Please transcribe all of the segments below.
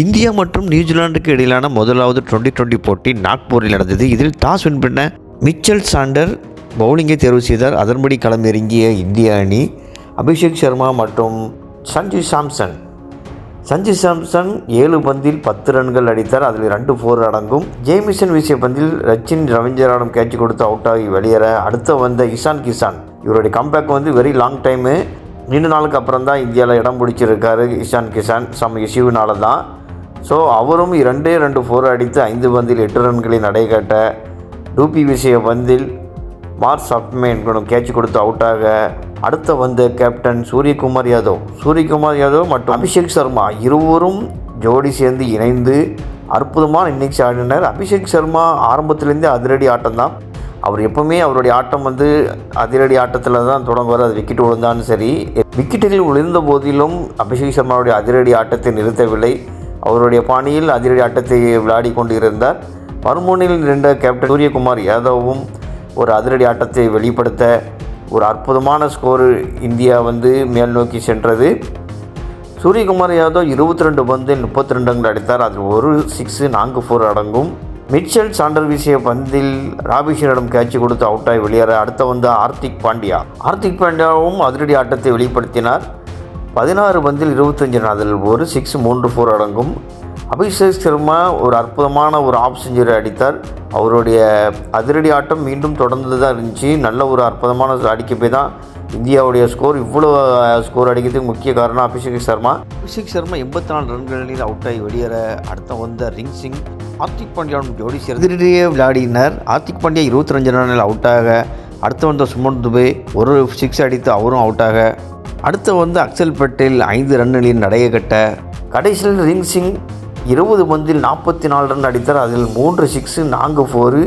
India மற்றும் நியூசிலாந்துக்கு இடையிலான முதலாவது டுவெண்ட்டி டுவெண்ட்டி போட்டி நாக்பூரில் நடந்தது. இதில் டாஸ் வின் பண்ண மிச்சல் சாண்டர் பவுலிங்கை தேர்வு செய்தார். அதன்படி களமிறங்கிய இந்திய அணி அபிஷேக் சர்மா மற்றும் சஞ்சு சாம்சன். சஞ்சு சாம்சன் ஏழு பந்தில் பத்து ரன்கள் அடித்தார். அதில் ரெண்டு ஃபோர் அடங்கும். ஜேமிசன் வீசிய பந்தில் ரச்சின் ரவீந்திராவிடம் கேட்ச் கொடுத்து அவுட் ஆகி வெளியேற அடுத்த வந்த இஷான் கிஷான். இவருடைய கம்பேக் வந்து வெரி லாங் டைமு நீண்ட நாளுக்கு அப்புறம் தான் இந்தியாவில் இடம் பிடிச்சிருக்காரு இஷான் கிஷான். சம் இஷ்யூனால தான் ஸோ அவரும் இரண்டே ரெண்டு ஃபோர் அடித்து ஐந்து பந்தில் எட்டு ரன்களை நடைகாட்ட டூபி விஷய பந்தில் மார்க் சப்மேன் கேட்ச் கொடுத்து அவுட்டாக அடுத்த வந்த கேப்டன் சூரியகுமார் யாதவ். சூரியகுமார் யாதவ் மற்றும் அபிஷேக் சர்மா இருவரும் ஜோடி சேர்ந்து இணைந்து அற்புதமான இன்னிங்ஸ் ஆடினர். அபிஷேக் சர்மா ஆரம்பத்திலேருந்தே அதிரடி ஆட்டம் தான் அவர் எப்பவுமே அவருடைய ஆட்டம் வந்து அதிரடி ஆட்டத்தில் தான் தொடங்குவார். அது விக்கெட் விழுந்தாலும் சரி. விக்கெட்டுகள் விழுந்த போதிலும் அபிஷேக் சர்மாவுடைய அதிரடி ஆட்டத்தை நிறுத்தவில்லை. அவருடைய பாணியில் அதிரடி ஆட்டத்தை விளையாடி கொண்டு இருந்தார் மறுமுனையில் நின்ற கேப்டன் சூரியகுமார் யாதவும் ஒரு அதிரடி ஆட்டத்தை வெளிப்படுத்த ஒரு அற்புதமான ஸ்கோரு இந்தியா வந்து மேல் நோக்கி சென்றது. சூரியகுமார் யாதவ் இருபத்தி ரெண்டு பந்தில் முப்பத்தி ரெண்டு ரன்கள் அடித்தார். அதில் ஒரு சிக்ஸு நான்கு ஃபோர் அடங்கும். மிச்சல் சாண்டர் வீசிய பந்தில் ராபிஷனிடம் கேட்ச் கொடுத்து அவுட் ஆகி வெளியேற. அடுத்த வந்து ஆர்த்திக் பாண்டியா. ஆர்த்திக் பாண்டியாவும் அதிரடி ஆட்டத்தை வெளிப்படுத்தினார். பதினாறு பந்தில் இருபத்தஞ்சு ரன் அதில் ஒரு சிக்ஸ் மூன்று ஃபோர் அடங்கும். அபிஷேக் சர்மா ஒரு அற்புதமான ஒரு ஆஃப் செஞ்சுரி அடித்தார். அவருடைய அதிரடி ஆட்டம் மீண்டும் தொடர்ந்து தான் இருந்துச்சு. நல்ல ஒரு அற்புதமான அடிக்க போய் தான் இந்தியாவுடைய ஸ்கோர் இவ்வளோ ஸ்கோர் அடிக்கிறதுக்கு முக்கிய காரணம் அபிஷேக் சர்மா. அபிஷேக் சர்மா எண்பத்தி நாலு ரன்களில் அவுட் ஆகி வெளியேற அடுத்த வந்த ரிங் சிங் ஆர்த்திக் பாண்டியாவும் ஜோடி சேர்ந்திடையே விளையாடினார். ஆர்த்திக் பாண்டியா இருபத்தி ரெண்டு ரன்னில் அவுட்டாக அடுத்து வந்த சுமன் துபே ஒரு சிக்ஸ் அடித்து அவரும் அவுட்டாக அடுத்து வந்து அக்சல் பட்டேல் ஐந்து ரன்களில் நடைய கட்ட கடைசியில் ரிங் சிங் இருபது பந்தில் நாற்பத்தி நாலு ரன் அடித்தார். அதில் மூன்று சிக்ஸு நான்கு ஃபோரு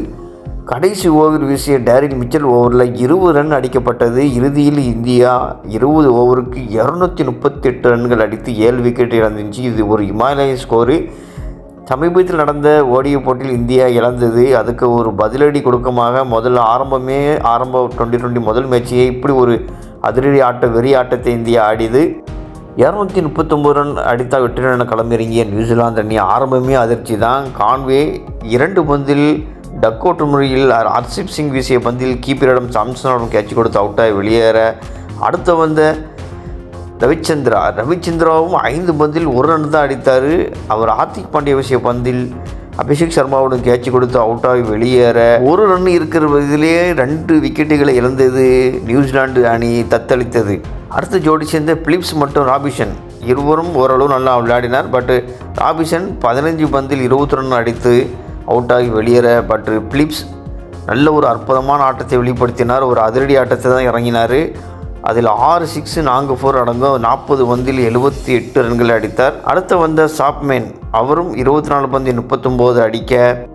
கடைசி ஓவர் வீசிய டேரின் மிச்சல் ஓவரில் இருபது ரன் அடிக்கப்பட்டது. இறுதியில் இந்தியா இருபது ஓவருக்கு இரநூத்தி முப்பத்தெட்டு ரன்கள் அடித்து ஏழு விக்கெட் இழந்துச்சு. இது ஒரு இமாலய ஸ்கோரு சமீபத்தில் நடந்த ஓடிய போட்டியில் இந்தியா இழந்தது. அதுக்கு ஒரு பதிலடி கொடுக்கமாக முதல்ல ஆரம்பமே ஆரம்ப டுவெண்ட்டி டுவெண்ட்டி முதல் மேட்சையே இப்படி ஒரு அதிரடி ஆட்ட வெறி ஆட்டத்தை இந்தியா ஆடியது. இரநூத்தி முப்பத்தொம்பது ரன் அடித்தா வெற்றி ரன் களமிறங்கிய நியூசிலாந்து அணி ஆரம்பமே அதிர்ச்சி தான் கான்வே இரண்டு பந்தில் டக்கோட்டு முறையில் ஹர்ஷிப் சிங் வீசிய பந்தில் கீப்பரிடம் சாம்சனிடம் கேட்ச் கொடுத்து அவுட்டாக வெளியேற. அடுத்த வந்த ரவிச்சந்திரா ரவிச்சந்திராவும் ஐந்து பந்தில் ஒரு ரன் தான் அடித்தார். அவர் ஆர்த்திக் பாண்டிய வீசிய பந்தில் அபிஷேக் சர்மாவுடன் கேட்ச் கொடுத்து அவுட் ஆகி வெளியேற. ஒரு ரன் இருக்கிற இதிலேயே ரெண்டு விக்கெட்டுகளை இழந்தது நியூசிலாந்து அணி தத்தளித்தது. அடுத்த ஜோடி சேர்ந்த பிலிப்ஸ் மற்றும் ராபிஷன் இருவரும் ஓரளவு நல்லா விளையாடினார் பட் ராபிஷன் பதினஞ்சு பந்தில் இருபத்தி ரன் அடித்து அவுட் ஆகி வெளியேற பட் பிலிப்ஸ் நல்ல ஒரு அற்புதமான ஆட்டத்தை வெளிப்படுத்தினார். ஒரு அதிரடி ஆட்டத்தை தான் இறங்கினார். அதில் ஆறு சிக்ஸ் நான்கு ஃபோர் அடங்கும். நாற்பது பந்தில் எழுபத்தி எட்டு ரன்களை அடித்தார். அடுத்து வந்த சாப்மேன் அவரும் இருபத்தி நாலு பந்தில் முப்பத்தொம்போது அடிக்க.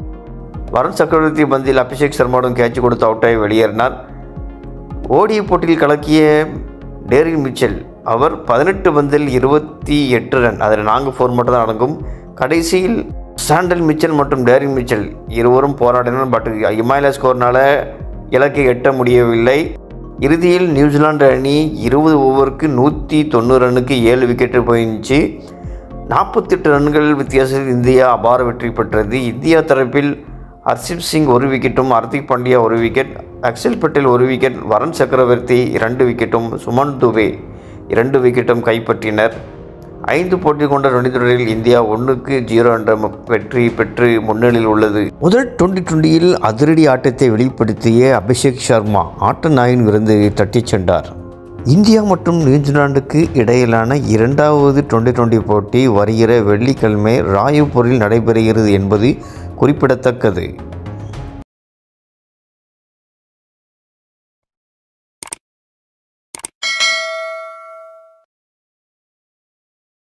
வருண் சக்கரவர்த்தி பந்தில் அபிஷேக் சர்மாவும் கேட்ச் கொடுத்து அவுட்டாகி வெளியேறினார். ஓடிய போட்டியில் கலக்கிய டேரில் மிச்சல் அவர் பதினெட்டு பந்தில் இருபத்தி எட்டு ரன். அதில் நான்கு ஃபோர் மட்டும் தான் அடங்கும். கடைசியில் சாண்டல் மிச்சல் மற்றும் டேரில் மிச்சல் இருவரும் போராடினர். பட் இமாலய ஸ்கோர்னால் இலக்கை எட்ட முடியவில்லை. இறுதியில் நியூசிலாந்து அணி இருபது ஓவருக்கு நூற்றி தொண்ணூறு ரன்னுக்கு ஏழு விக்கெட்டு போயிருந்துச்சு நாற்பத்தெட்டு ரன்கள் வித்தியாசத்தில் இந்தியா அபார வெற்றி பெற்றது. இந்தியா தரப்பில் ஹர்ஷிப் சிங் ஒரு விக்கெட்டும் ஹர்திக் பாண்டியா ஒரு விக்கெட் அக்ஷல் பட்டேல் ஒரு விக்கெட் வரன் சக்கரவர்த்தி இரண்டு விக்கெட்டும் சுமன் துபே இரண்டு விக்கெட்டும் கைப்பற்றினர். ஐந்து போட்டி கொண்ட டுவெண்டி தொடரில் இந்தியா ஒன்றுக்கு ஜீரோ என்ற வெற்றி பெற்று முன்னணியில் உள்ளது. முதல் டுவெண்டி டுவெண்டியில் அதிரடி ஆட்டத்தை வெளிப்படுத்திய அபிஷேக் சர்மா ஆட்ட நாயின் விருந்து தட்டிச் சென்றார். இந்தியா மற்றும் நியூசிலாந்துக்கு இடையிலான இரண்டாவது டுவெண்டி டுவெண்டி போட்டி வருகிற வெள்ளிக்கிழமை ராய்பூரில் நடைபெறுகிறது என்பது குறிப்பிடத்தக்கது.